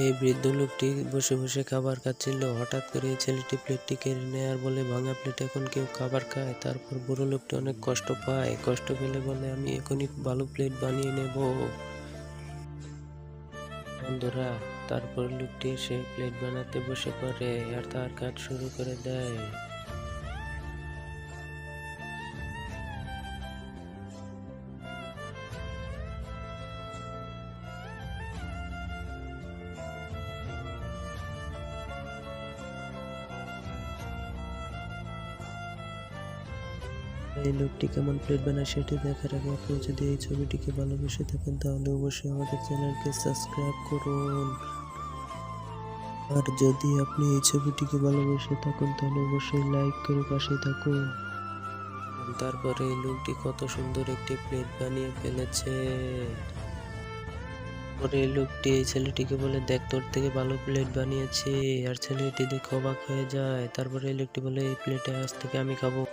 এই বৃদ্ধ লোকটি বসে বসে খাবার খাচ্ছিল। হঠাৎ করে এই ছেলেটি প্লেটটি কেড়ে নেয় আর বলে, ভাঙা প্লেট, এখন কেউ খাবার খায়। তারপর বুড়ো লোকটি অনেক কষ্ট পায়। কষ্ট পেলে বলে, আমি এখনই ভালো প্লেট বানিয়ে নেব। বন্ধুরা, তারপর লোকটি এসে প্লেট বানাতে বসে পড়ে আর তার কাজ শুরু করে দেয়। এই লোকটি কেমন প্লেট বানায় সেটি দেখার আগে আপনি যদি এই ছবিটিকে ভালোবেসে থাকেন, তাহলে অবশ্যই আমাদের চ্যানেলকে সাবস্ক্রাইব করুন। আর যদি আপনি এই ছবিটিকে ভালোবেসে থাকেন, তাহলে অবশ্যই লাইক করে পাশে থাকুন। তারপরে এই লোকটি কত সুন্দর একটি প্লেট বানিয়ে ফেলেছে। পরে এই লোকটি এই ছেলেটিকে বলে, দেখ, তোর থেকে ভালো প্লেট বানিয়েছি। আর ছেলেটি দেখে অবাক হয়ে যায়। তারপরে এই লোকটি বলে, এই প্লেটে আজ থেকে আমি খাব।